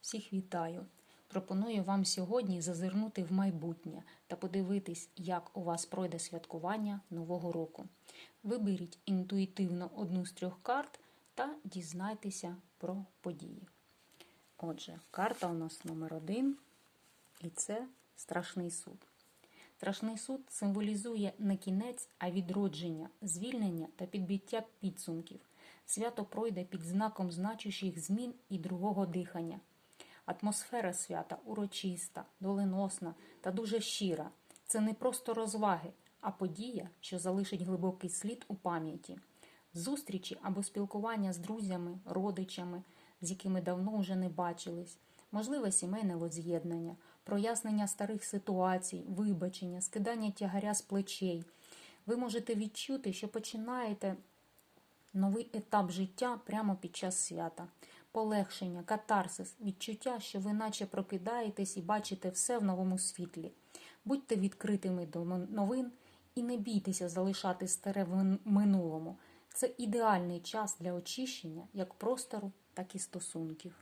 Всіх вітаю! Пропоную вам сьогодні зазирнути в майбутнє та подивитись, як у вас пройде святкування Нового року. Виберіть інтуїтивно одну з трьох карт та дізнайтеся про події. Отже, карта у нас номер один, і це страшний суд. Страшний суд символізує не кінець, а відродження, звільнення та підбиття підсумків. Свято пройде під знаком значущих змін і другого дихання. Атмосфера свята урочиста, доленосна та дуже щира. Це не просто розваги, а подія, що залишить глибокий слід у пам'яті. Зустрічі або спілкування з друзями, родичами, з якими давно вже не бачились, можливе сімейне воз'єднання, прояснення старих ситуацій, вибачення, скидання тягаря з плечей. Ви можете відчути, що починаєте новий етап життя прямо під час свята. Полегшення, катарсис, відчуття, що ви наче прокидаєтесь і бачите все в новому світлі. Будьте відкритими до новин і не бійтеся залишати старе в минулому. Це ідеальний час для очищення як простору, так і стосунків.